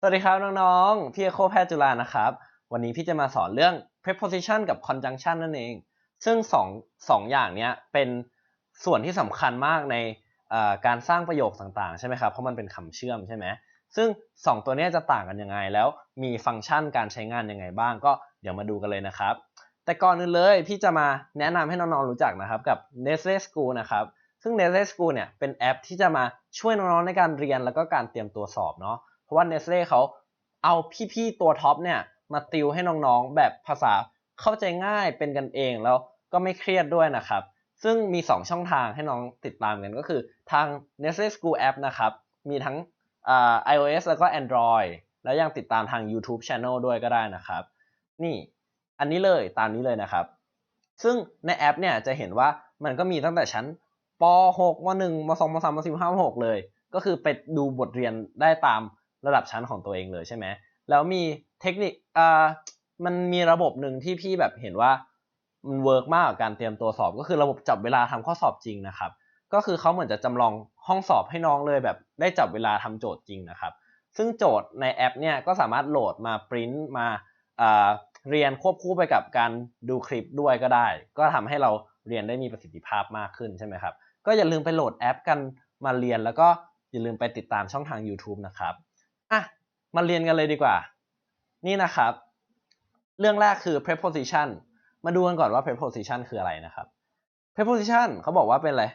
สวัสดีครับน้องๆ พี่เอโคแพทย์จุฬานะครับ วันนี้พี่จะมาสอนเรื่อง preposition กับ conjunction นั่นเอง ซึ่งสองสองอย่างเนี้ยเป็นส่วนที่สำคัญมากในการสร้างประโยคต่างๆ ใช่ไหมครับ เพราะมันเป็นคำเชื่อมใช่ไหม ซึ่งสองตัวนี้จะต่างกันยังไง แล้วมีฟังก์ชันการใช้งานยังไงบ้าง ก็เดี๋ยวมาดูกันเลยนะครับ แต่ก่อนอื่นเลยพี่จะมาแนะนำให้น้องๆ รู้จักนะครับกับ Nestle School นะครับ ซึ่ง Nestle School เนี่ยเป็นแอปที่จะมาช่วยน้องๆ ในการเรียนแล้วก็การเตรียมตัวสอบเนาะ เพราะว่า Nestle เขาเอาพี่ๆตัวท็อปเนี่ยมาติวให้น้องๆ แบบภาษาเข้าใจง่ายเป็นกันเองแล้วก็ไม่เครียดด้วยนะครับ ซึ่งมี 2 ช่องทางให้น้องติดตามกันก็คือทาง Nestle School App นะครับ มีทั้ง iOS แล้วก็ Android แล้วยังติดตามทาง YouTube Channel ด้วยก็ได้นะครับ นี่อันนี้เลยตามนี้เลยนะครับ ซึ่งในแอปเนี่ยจะเห็นว่ามันก็มีตั้งแต่ชั้นป .6 ม .1 ม .2 ม .3 ม .4 ม .5 ม .6 เลย ก็คือไปดูบทเรียนได้ตาม ระดับชั้นของตัวเองเลยใช่ไหมแล้วมีเทคนิคอ่ามันมีระบบหนึ่งที่พี่แบบเห็นว่ามันเวิร์กมากกับการเตรียมตัวสอบก็คือระบบจับเวลาทำข้อสอบจริงนะครับ ก็คือเขาเหมือนจะจำลองห้องสอบให้น้องเลยแบบได้จับเวลาทำโจทย์จริงนะครับ ซึ่งโจทย์ในแอปเนี่ยก็สามารถโหลดมาปริ้นมาเรียนควบคู่ไปกับการดูคลิปด้วยก็ได้ ก็ทำให้เราเรียนได้มีประสิทธิภาพมากขึ้นใช่ไหมครับ ก็อย่าลืมไปโหลดแอปกันมาเรียนแล้วก็อย่าลืมไปติดตามช่องทาง YouTube นะครับ มาเรียนกันเลยดีกว่า นี่นะครับ เรื่องแรกคือ preposition มาดูกันก่อนว่า preposition คืออะไรนะครับ preposition เขาบอกว่าเป็นอะไร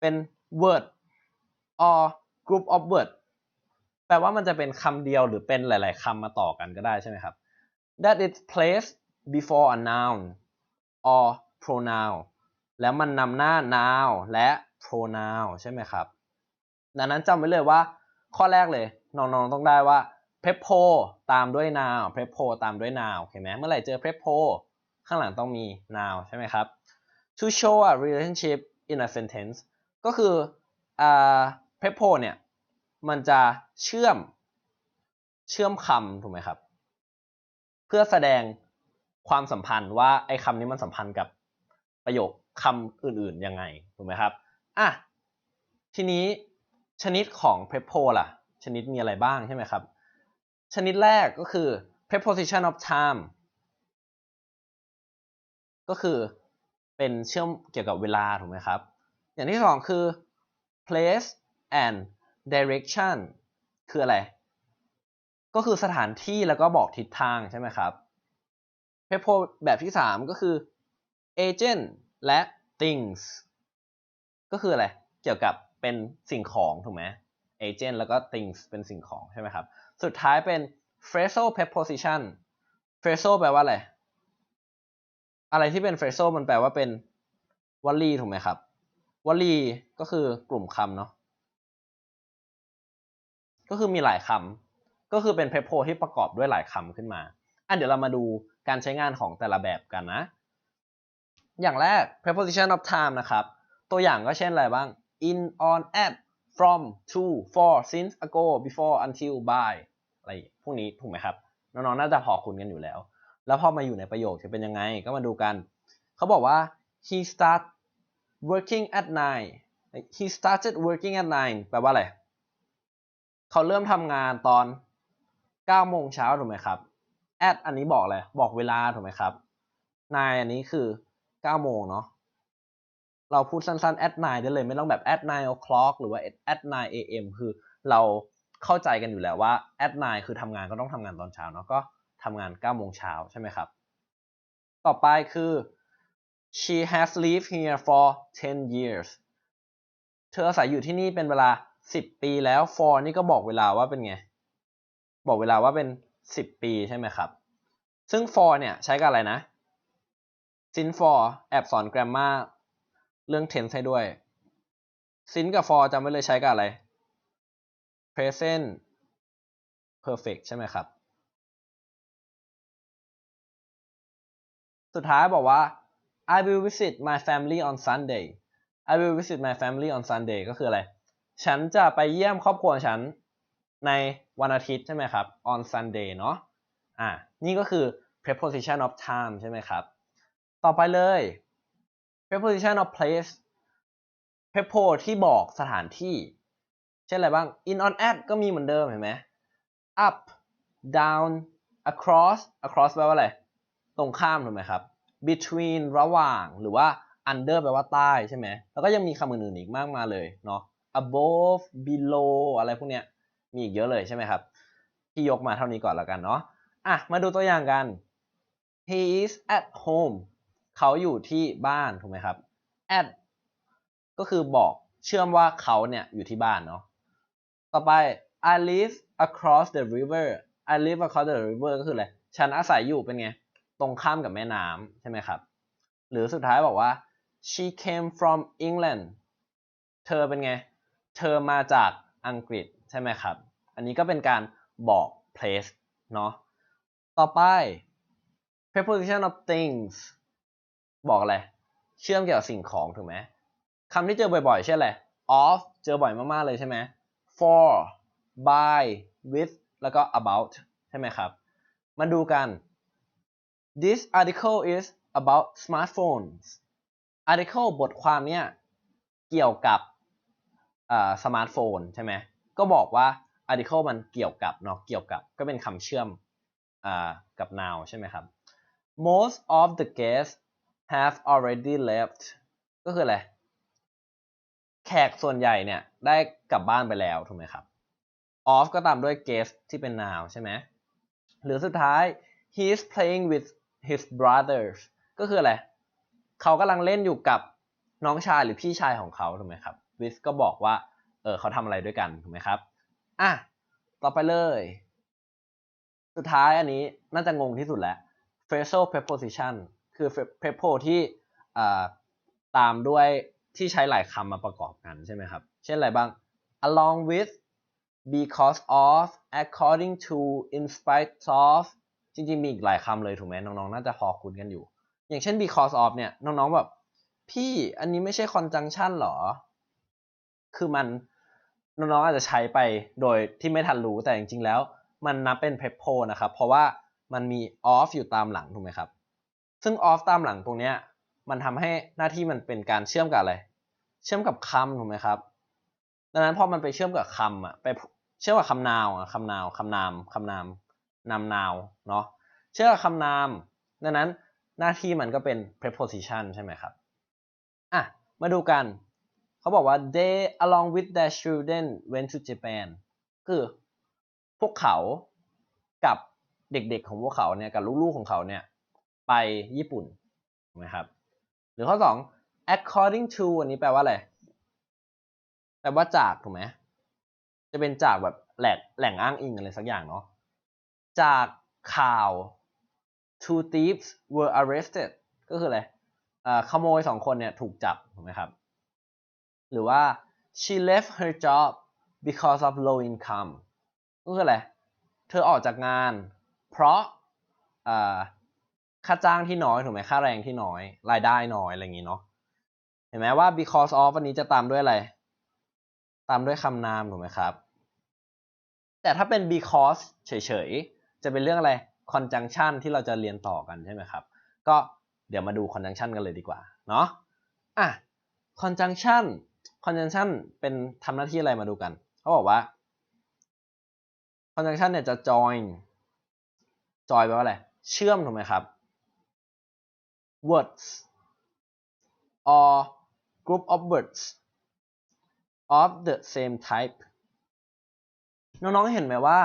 เป็น word or group of word แปลว่ามันจะเป็นคำเดียวหรือเป็นหลาย ๆคำมาต่อกันก็ได้ใช่ไหมครับ that is placed before a noun or pronoun แล้วมันนำหน้า noun และ pronoun ใช่ไหมครับ ดังนั้นจำไว้เลยว่า ข้อแรกเลย น้องๆต้องได้ว่า prepo ตามด้วย noun prepo ตามด้วย noun โอเคไหมเมื่อไหร่เจอ prepo ข้างหลังต้องมี noun ใช่ไหมครับ to show a relationship in a sentence ก็คืออ่า prepo เนี่ย มันจะเชื่อมเชื่อมคำถูกไหมครับ เพื่อแสดงความสัมพันธ์ว่าไอ้คำนี้มันสัมพันธ์กับประโยคคำอื่นๆยังไงถูกไหมครับอะทีนี้ ชนิดของ prepo ล่ะ ชนิดมีอะไรบ้างใช่ไหมครับ ชนิดแรกก็คือ preposition of time ก็คือเป็นเชื่อมเกี่ยวกับเวลาถูกไหมครับ อย่างที่สองคือ place and direction คืออะไร ก็คือสถานที่แล้วก็บอกทิศทางใช่ไหมครับ prepo แบบที่สามก็คือ agent และ things ก็คืออะไร เกี่ยวกับ เป็นสิ่งของถูกไหม agent แล้วก็ things เป็นสิ่งของใช่ไหมครับ สุดท้ายเป็น phrasal preposition phrasal แปลว่าอะไร อะไรที่เป็น phrasal มันแปลว่าเป็นวลีถูกไหมครับ วลีก็คือกลุ่มคำเนาะ ก็คือมีหลายคำ ก็คือเป็น prepo ที่ประกอบด้วยหลายคำขึ้นมา อะเดี๋ยวเรามาดูการใช้งานของแต่ละแบบกันนะ อย่างแรก preposition of time นะครับ ตัวอย่างก็เช่นอะไรบ้าง in on at from to for since ago before until by อะไรพวกนี้ถูกไหมครับ น้องๆ น่าจะพอคุ้นกันอยู่แล้ว แล้วพอมาอยู่ในประโยคจะเป็นยังไง ก็มาดูกัน เขาบอกว่า he start working at nine he started working at nine แปลว่าอะไร เขาเริ่มทำงานตอน 9 โมงเช้าถูกไหมครับ at อันนี้บอกอะไรบอกเวลาถูกไหมครับ nine อันนี้คือ 9 โมงเนาะ เราพูดสั้นๆ at 9 ได้เลยไม่ต้องแบบ at 9 o'clock หรือว่า at 9 am คือเราเข้าใจกันอยู่แล้วว่า at 9 คือทำงานก็ต้องทำงานตอนเช้าเนาะก็ทำงาน9โมงเช้าใช่ไหมครับ ต่อไปคือ she has lived here for 10 years เธออาศัยอยู่ที่นี่เป็นเวลา 10 ปีแล้ว for นี่ก็บอกเวลาว่าเป็นไง บอกเวลาว่าเป็น 10 ปีใช่ไหมครับ ซึ่ง for เนี่ยใช้กับอะไรนะ since for แอบสอน grammar เรื่อง tense ให้ด้วย sin กับ for จำไว้เลยใช้กับอะไร present perfect ใช่ไหมครับ สุดท้ายบอกว่า I will visit my family on Sunday I will visit my family on Sunday ก็คืออะไร ฉันจะไปเยี่ยมครอบครัวฉันในวันอาทิตย์ใช่ไหมครับ on Sunday เนาะอ่านี่ก็คือ preposition of time ใช่ไหมครับ ต่อไปเลย preposition of place prepo ที่บอกสถานที่ เช่นอะไรบ้าง in on at ก็มีเหมือนเดิมเห็นไหม up down across across แปลว่าอะไร ตรงข้ามถูกไหมครับ between ระหว่างหรือว่า under แปลว่าใต้ใช่ไหม แล้วก็ยังมีคำอื่นๆอีกมากมายเลยเนาะ above below อะไรพวกเนี้ย มีอีกเยอะเลยใช่ไหมครับ ที่ยกมาเท่านี้ก่อนแล้วกันเนาะ อะ มาดูตัวอย่างกัน he is at home เขาอยู่ที่บ้านถูกไหมครับ at ก็คือบอกเชื่อมว่าเขาเนี่ยอยู่ที่บ้านเนาะต่อไป I live across the river I live across the river ก็คืออะไรฉันอาศัยอยู่เป็นไง ตรงข้ามกับแม่น้ำใช่ไหมครับ หรือสุดท้ายบอกว่า she came from England เธอเป็นไง เธอมาจากอังกฤษใช่ไหมครับ อันนี้ก็เป็นการบอก place เนาะ ต่อไป preposition of things บอกอะไร เชื่อมเกี่ยวกับสิ่งของถูกไหมคำที่เจอบ่อยๆ เช่นอะไร of เจอบ่อยมากๆเลยใช่ไหม for by with แล้วก็ about ใช่ไหมครับ มาดูกัน this article is about smartphones article บทความเนี่ยเกี่ยวกับสมาร์ทโฟนใช่ไหมก็บอกว่า article มันเกี่ยวกับเนาะเกี่ยวกับก็เป็นคำเชื่อมกับ now ใช่ไหมครับ most of the guests have already left ก็คืออะไร แขกส่วนใหญ่เนี่ย ได้กลับบ้านไปแล้วถูกไหมครับ of ก็ตามด้วย guest ที่เป็น noun ใช่ไหมหรือสุดท้าย he is playing with his brothers ก็คืออะไร เขากำลังเล่นอยู่กับน้องชายหรือพี่ชายของเขาถูกไหมครับ with ก็บอกว่า เออเขาทำอะไรด้วยกันถูกไหมครับ อะ ต่อไปเลย สุดท้ายอันนี้น่าจะงงที่สุดแล้ว phrasal preposition คือ prepo ที่ตามด้วยที่ใช้หลายคำมาประกอบกันใช่ไหมครับ เช่นอะไรบ้าง along with because of according to in spite of จริงๆ มีอีกหลายคำเลยถูกไหมน้องๆ น่าจะพอคุ้นกันอยู่ อย่างเช่น because of เนี่ย น้องๆ แบบ พี่อันนี้ไม่ใช่ conjunction หรอ คือมันน้องๆ อาจจะใช้ไปโดยที่ไม่ทันรู้แต่จริงๆ แล้ว มันนับเป็น prepo นะครับ เพราะว่ามันมี off อยู่ตามหลังถูกไหมครับ ซึ่ง off ตามหลังตรงเนี้ยมันทำให้หน้าที่มันเป็นการเชื่อมกับอะไร เชื่อมกับคำถูกไหมครับดังนั้นพอมันไปเชื่อมกับคำอะไปเชื่อมกับคำนาวอะคำนาวคำนามคำนามนำนาวเนาะเชื่อมกับคำนามดังนั้นหน้าที่มันก็เป็น preposition ใช่ไหมครับอะมาดูกันเขาบอกว่า they along with their children went to Japan คือพวกเขากับเด็กๆของพวกเขาเนี่ยกับลูกๆของเขาเนี่ย ไปญี่ปุ่นถูกไหมครับ หรือข้อสอง according to อันนี้แปลว่าอะไร แปลว่าจากถูกไหม จะเป็นจากแบบแหล่งแหล่งอ้างอิงอะไรสักอย่างเนาะ จากข่าว two thieves were arrested ก็คืออะไรขโมยสองคนเนี่ยถูกจับถูกไหมครับ หรือว่า she left her job because of low income ก็คืออะไร เธอออกจากงาน เพราะ ค่าจ้างที่น้อยถูกไหมค่าแรงที่น้อย รายได้น้อยอะไรอย่างนี้เนาะเห็นไหมว่า because of วันนี้จะตามด้วยอะไร ตามด้วยคำนามถูกไหมครับ แต่ถ้าเป็น because เฉยๆ จะเป็นเรื่องอะไร conjunction ที่เราจะเรียนต่อกันใช่ไหมครับ ก็เดี๋ยวมาดู conjunction กันเลยดีกว่าเนาะอะ conjunction conjunction เป็นทำหน้าที่อะไรมาดูกัน เขาบอกว่า conjunction เนี่ยจะ join join แปลว่าอะไร เชื่อมถูกไหมครับ words or group of words of the same type น้องๆเห็นไหมว่า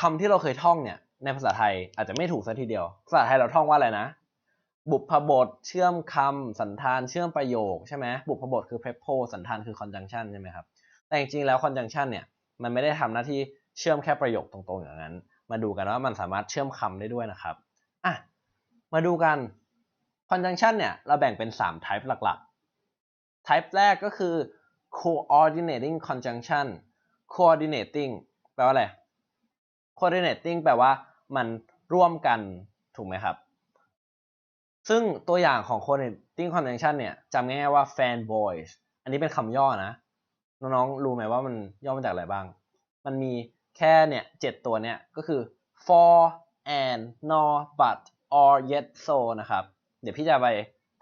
คำที่เราเคยท่องเนี่ย ในภาษาไทยอาจจะไม่ถูกซะทีเดียว ภาษาไทยเราท่องว่าอะไรนะ บุพบท เชื่อมคำสันธาน เชื่อมประโยคใช่ไหมบุพบทคือ prepo สันธานคือ conjunction ใช่ไหมครับ แต่จริงๆแล้ว conjunction เนี่ย มันไม่ได้ทำหน้าที่เชื่อมแค่ประโยคตรงๆอย่างนั้น มาดูกันว่ามันสามารถเชื่อมคำได้ด้วยนะครับ อะ มาดูกัน conjunction เนี่ยเราแบ่งเป็น 3 type หลักๆ type แรกก็คือ coordinating conjunction coordinating แปลว่าอะไร coordinating แปลว่ามันร่วมกันถูกไหมครับ ซึ่งตัวอย่างของ coordinating conjunction เนี่ยจำง่ายๆว่า fan boys อันนี้เป็นคำย่อนะ น้องๆ รู้ไหมว่ามันย่อมาจากอะไรบ้าง มันมีแค่เนี่ยเจ็ดตัวเนี่ยก็คือ for and nor but or yet so นะครับ เดี๋ยวพี่จะไป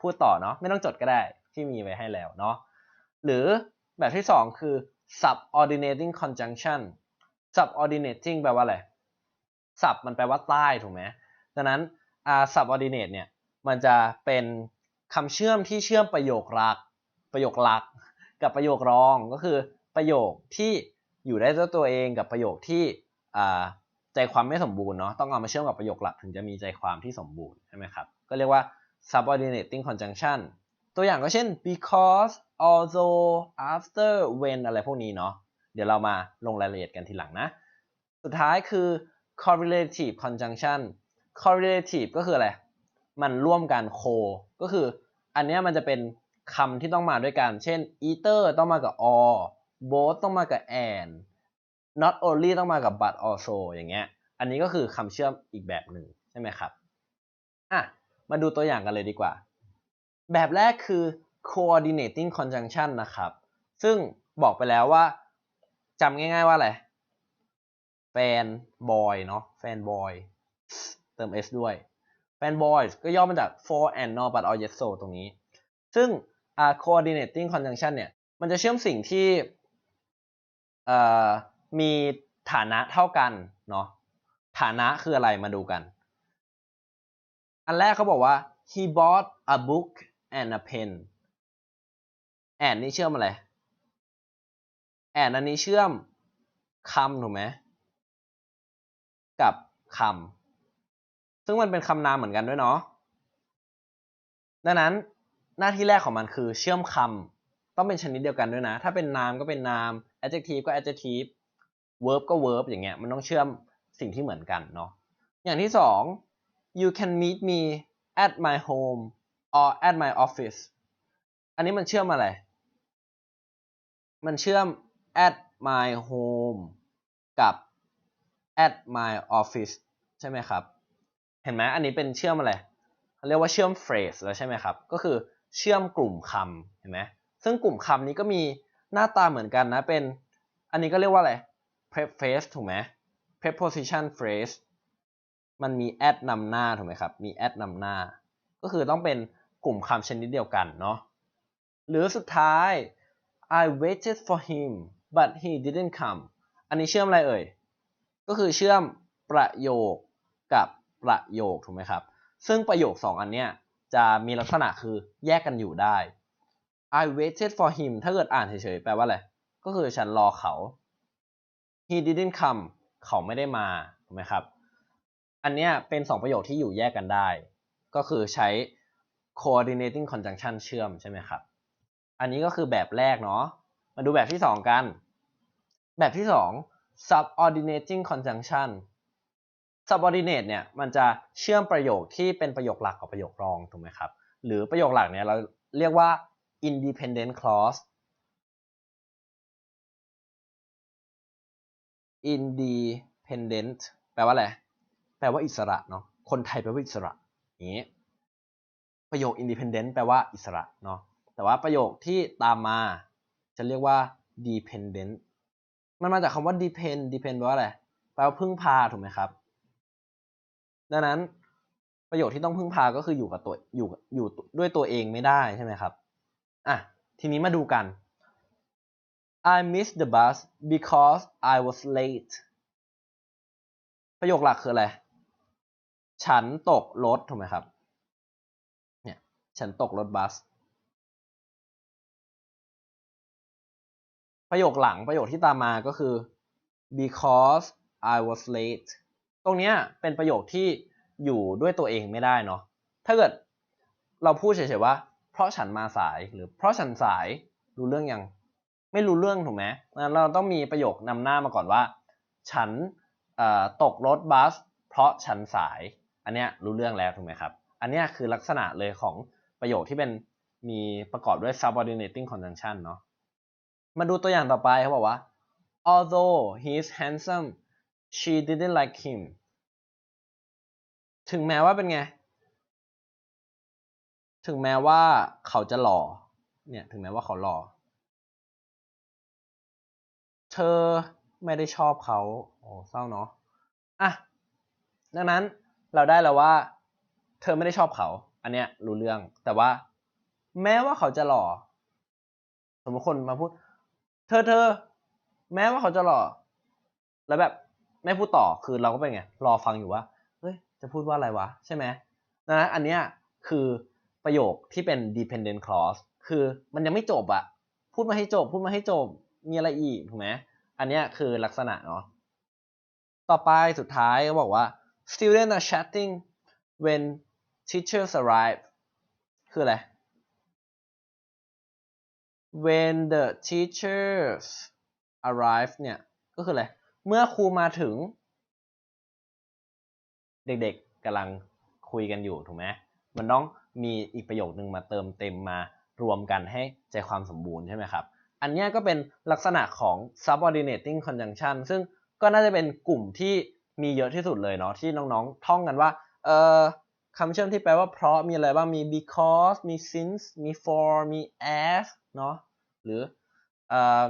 พูดต่อเนาะไม่ต้องจดก็ได้ที่มีไว้ให้แล้วเนาะหรือแบบที่สองคือ subordinating conjunction subordinating แปลว่าอะไร sub มันแปลว่าใต้ถูกไหมดังนั้น subordinate เนี่ยมันจะเป็นคำเชื่อมที่เชื่อมประโยคหลัก ประโยคหลัก กับประโยครองก็คือประโยคที่อยู่ได้ด้วยตัวเองกับประโยคที่ใจความไม่สมบูรณ์เนาะต้องเอามาเชื่อมกับประโยคหลักถึงจะมีใจความที่สมบูรณ์ใช่ไหมครับก็เรียกว่า subordinating conjunction ตัวอย่างก็เช่น because although after when อะไรพวกนี้เนาะเดี๋ยวเรามาลงรายละเอียดกันทีหลังนะ สุดท้ายคือ correlative conjunction correlative ก็คืออะไร มันร่วมกัน co ก็คืออันนี้มันจะเป็นคำที่ต้องมาด้วยกัน เช่น either ต้องมากับ or both ต้องมากับ and not only ต้องมากับ but also อย่างเงี้ย อันนี้ก็คือคำเชื่อมอีกแบบหนึ่งใช่ไหมครับ อะ มาดูตัวอย่างกันเลยดีกว่า แบบแรกคือ coordinating conjunction นะครับ ซึ่งบอกไปแล้วว่าจำง่ายๆว่าอะไร แฟนบอยเนาะแฟนบอยเติม s ด้วยแฟนบอยก็ย่อมาจาก for and not but or yes so ตรงนี้ ซึ่ง uh, coordinating conjunction เนี่ย มันจะเชื่อมสิ่งที่มีฐานะเท่ากันเนาะฐานะคืออะไรมาดูกัน อันแรกเขาบอกว่า he bought a book and a pen and นี่เชื่อมอะไร and อันนี้เชื่อมคำถูกไหมกับคำซึ่งมันเป็นคำนามเหมือนกันด้วยเนาะดังนั้นหน้าที่แรกของมันคือเชื่อมคำต้องเป็นชนิดเดียวกันด้วยนะ ถ้าเป็นนามก็เป็นนาม adjective ก็ adjective verb ก็ verb อย่างเงี้ยมันต้องเชื่อมสิ่งที่เหมือนกันเนาะอย่างที่สอง you can meet me at my home or at my office อันนี้มันเชื่อมอะไร มันเชื่อม at my home กับ at my office ใช่ไหมครับ เห็นไหมอันนี้เป็นเชื่อมอะไรเรียกว่าเชื่อม phrase แล้วใช่ไหมครับ ก็คือเชื่อมกลุ่มคำเห็นไหมซึ่งกลุ่มคำนี้ก็มีหน้าตาเหมือนกันนะเป็น อันนี้ก็เรียกว่าอะไร preface ถูกไหม preposition phrase มันมี at นำหน้าถูกไหมครับ มี at นำหน้า ก็คือต้องเป็นกลุ่มคำชนิดเดียวกันเนาะ หรือสุดท้าย I waited for him but he didn't come อันนี้เชื่อมอะไรเอ่ย ก็คือเชื่อมประโยคกับประโยคถูกไหมครับ ซึ่งประโยคสองอันเนี้ยจะมีลักษณะคือแยกกันอยู่ได้ I waited for him ถ้าเกิดอ่านเฉยๆ แปลว่าอะไร ก็คือฉันรอเขา he didn't come เขาไม่ได้มาถูกไหมครับ อันเนี้ยเป็นสองประโยคที่อยู่แยกกันได้ ก็คือใช้ coordinating conjunction เชื่อมใช่ไหมครับ อันนี้ก็คือแบบแรกเนาะ มาดูแบบที่สองกัน แบบที่สอง subordinating conjunction subordinate เนี่ยมันจะเชื่อมประโยคที่เป็นประโยคหลักกับประโยครองถูกไหมครับ หรือประโยคหลักเนี่ยเราเรียกว่า independent clause independent แปลว่าอะไร แปลว่าอิสระเนาะคนไทยแปลว่าอิสระอย่างนี้ประโยค independent แปลว่าอิสระเนาะแต่ว่าประโยคที่ตามมาจะเรียกว่า dependent มันมาจากคำว่า depend depend แปลว่าอะไรแปลว่าพึ่งพาถูกไหมครับ ดังนั้นประโยคที่ต้องพึ่งพาก็คืออยู่กับตัวอยู่อยู่ด้วยตัวเองไม่ได้ใช่ไหมครับอะทีนี้มาดูกัน I missed the bus because I was late ประโยคหลักคืออะไร ฉันตกรถถูกไหมครับ เนี่ย ฉันตกรถบัส ประโยคหลังประโยคที่ตามมาก็คือ because I was late ตรงเนี้ยเป็นประโยคที่อยู่ด้วยตัวเองไม่ได้เนาะ ถ้าเกิดเราพูดเฉยๆว่า เพราะฉันมาสายหรือเพราะฉันสายรู้เรื่องยัง ไม่รู้เรื่องถูกไหมเราต้องมีประโยคนำหน้ามาก่อนว่า ฉันตกรถบัส เพราะฉันสาย อันเนี้ยรู้เรื่องแล้วถูกไหมครับ อันเนี้ยคือลักษณะเลยของประโยคที่เป็นมีประกอบด้วย subordinating conjunction เนาะมาดูตัวอย่างต่อไปเขาบอกว่า although he is handsome she didn't like him ถึงแม้ว่าเป็นไง ถึงแม้ว่าเขาจะหล่อ เนี่ย ถึงแม้ว่าเขาหล่อ เธอไม่ได้ชอบเขา โอ้ เศร้าเนาะ อะ ดังนั้น เราได้แล้วว่า เธอไม่ได้ชอบเขา อันเนี้ยรู้เรื่อง แต่ว่า แม้ว่าเขาจะหล่อ สมมติคนมาพูด เธอเธอ แม้ว่าเขาจะหล่อ แล้วแบบไม่พูดต่อ คือเราก็เป็นไง รอฟังอยู่ว่า เฮ้ย จะพูดว่าอะไรวะ ใช่ไหมดังนั้นอันเนี้ยคือประโยคที่เป็น dependent clause คือมันยังไม่จบอะพูดมาให้จบ พูดมาให้จบ มีอะไรอีก ถูกไหม อันเนี้ยคือลักษณะเนาะ ต่อไปสุดท้ายก็บอกว่า students are chatting when teachers arrive คืออะไร when the teachers arrive เนี่ย ก็คืออะไร เมื่อครูมาถึง เด็กๆกำลังคุยกันอยู่ถูกไหมมันต้องมีอีกประโยคนึงมาเติมเต็มมารวมกันให้ใจความสมบูรณ์ใช่ไหมครับ อันนี้ก็เป็นลักษณะของ subordinating conjunction ซึ่งก็น่าจะเป็นกลุ่มที่ มีเยอะที่สุดเลยเนาะที่น้องๆ ท่องกันว่า เอ่อคำเชื่อมที่แปลว่าเพราะมีอะไรบ้าง มี because มี since มี for มี as เนาะหรือเอ่อ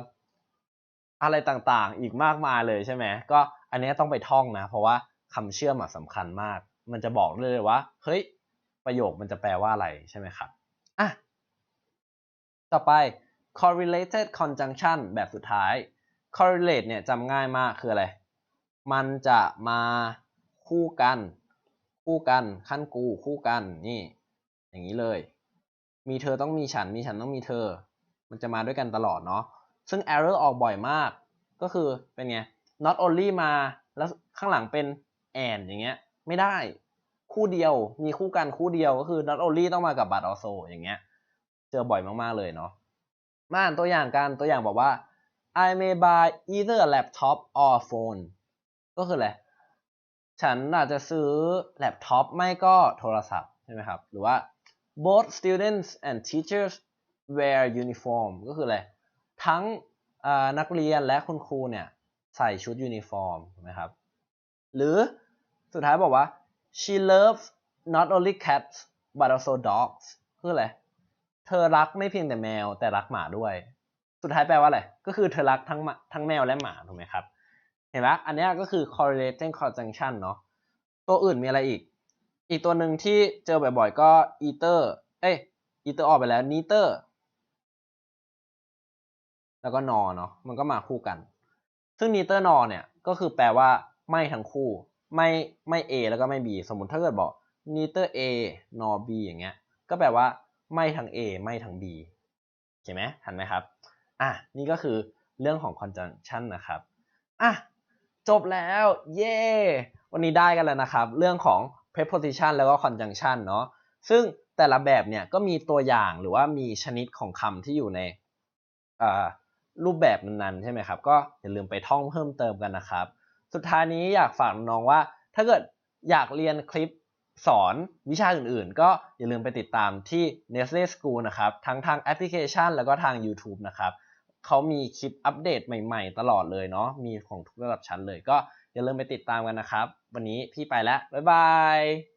อะไรต่างๆ อีกมากมายเลยใช่ไหมก็อันนี้ต้องไปท่องนะ เพราะว่าคำเชื่อมสำคัญมาก มันจะบอกเลยว่า เฮ้ย ประโยคมันจะแปลว่าอะไรใช่ไหมครับอะต่อไป correlated conjunction แบบสุดท้าย correlate เนี่ยจำง่ายมากคืออะไร มันจะมาคู่กัน คู่กันขั้นกูคู่กันนี่ อย่างนี้เลย มีเธอต้องมีฉันมีฉันต้องมีเธอ มันจะมาด้วยกันตลอดเนาะซึ่ง error ออกบ่อยมาก ก็คือเป็นไง not only มาแล้วข้างหลังเป็น and อย่างเงี้ยไม่ได้คู่เดียวมีคู่กันคู่เดียวก็คือ not only ต้องมากับ but also อย่างเงี้ย เจอบ่อยมากๆเลยเนาะมาอ่านตัวอย่างกันตัวอย่างบอกว่า I may buy either a laptop or a phone ก็คืออะไร ฉันอาจจะซื้อแล็ปท็อปไม่ก็โทรศัพท์ใช่ไหมครับ หรือว่า both students and teachers wear uniform ก็คืออะไร ทั้งนักเรียนและคุณครูเนี่ยใส่ชุดยูนิฟอร์มถูกไหมครับ หรือสุดท้ายบอกว่า she loves not only cats but also dogs คืออะไร เธอรักไม่เพียงแต่แมวแต่รักหมาด้วย สุดท้ายแปลว่าอะไร ก็คือเธอรักทั้งทั้งแมวและหมาถูกไหมครับ เห็นไหมอันนี้ก็คือ correlating conjunction เนาะตัวอื่นมีอะไรอีก อีกตัวหนึ่งที่เจอบ่อยๆ ก็ ether เอ้ย ether ออกไปแล้ว neither แล้วก็ nor เนาะมันก็มาคู่กัน ซึ่ง neither nor เนี่ยก็คือแปลว่าไม่ทั้งคู่ ไม่ไม่ A แล้วก็ไม่ B สมมติถ้าเกิดบอก neither A nor B อย่างเงี้ย ก็แปลว่าไม่ทั้ง A ไม่ทั้ง B เห็นไหมทันไหมครับ อะ นี่ก็คือเรื่องของ conjunction นะครับ อะ จบแล้ว เย้ วันนี้ได้กันแล้วนะครับ เรื่องของ preposition แล้วก็ conjunction เนาะซึ่งแต่ละแบบเนี่ยก็มีตัวอย่างหรือว่ามีชนิดของคำที่อยู่ในรูปแบบนั้นๆใช่ไหมครับ ก็อย่าลืมไปท่องเพิ่มเติมกันนะครับ สุดท้ายนี้อยากฝากน้องว่า ถ้าเกิดอยากเรียนคลิปสอนวิชาอื่นๆ ก็อย่าลืมไปติดตามที่ Nestle School นะครับ ทั้งทางแอปพลิเคชันแล้วก็ทาง YouTube นะครับ เขามีคลิปอัปเดตใหม่ๆ ตลอดเลยเนาะมีของทุกระดับชั้นเลยก็อย่าลืมไปติดตามกันนะครับ วันนี้พี่ไปแล้ว บ๊ายบาย